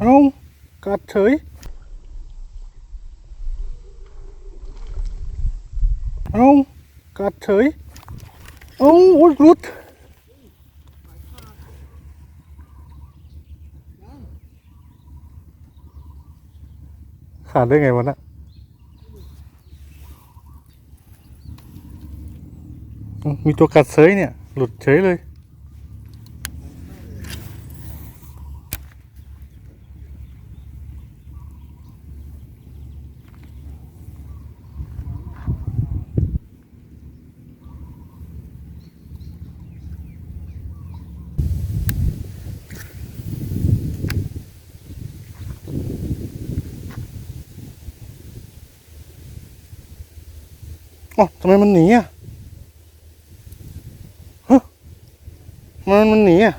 เอากัดเฉย เอากัดเฉย เอาโอ๊ยหลุดขาดได้ไงวะน่ะมีตัวกัดเฉยเนี่ย หลุดเฉยเลย อ๋อทำไมมันหนีอะฮะมันมันหนีอะ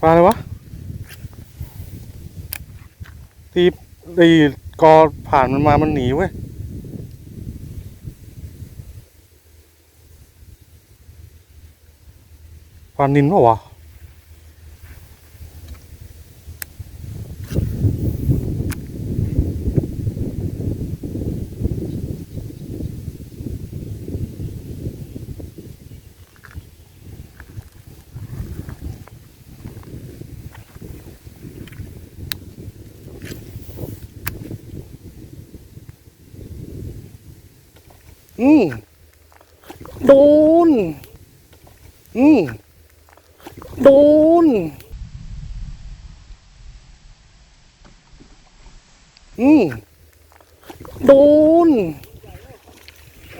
ปลาอะไรวะตีตีกอผ่านมันมามันหนีเว้ยปลานินเปล่าวะ อืมโดน อืมโดน อืมโดน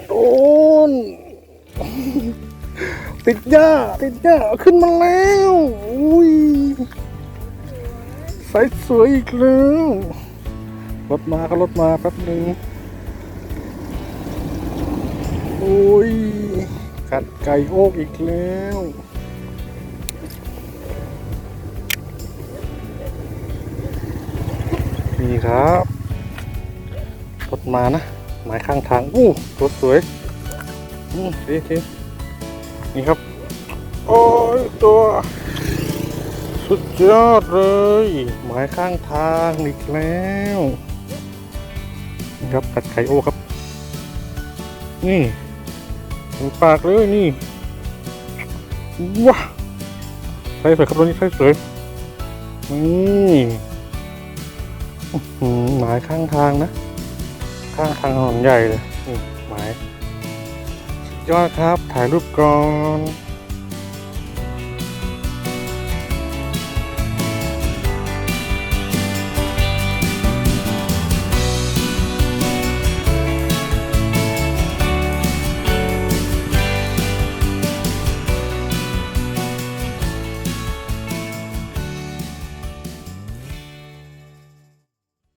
โดน ติดหญ้าติดหญ้าขึ้นมาแล้วอุ้ยใสสวยอีกแล้ว รถมาก็รถมาแป๊บหนึ่ง โอ้ยกัดไก่โอกอีกแล้วนี่ครับรถมานะหมายข้างทางอู้รถสวยอืมดีดีนี่ครับ โอ้ยตัว สุดยอดเลยหมายข้างทางอีกแล้วนี่ครับกัดไข่โอครับ นี่ ถึงปากเลยนี่ว้าใส่สวยครับตัวนี้ใส่สวยนี่หมายข้างทางนะ ข้างทางถนนใหญ่เลยหมายยอดครับถ่ายรูปก่อน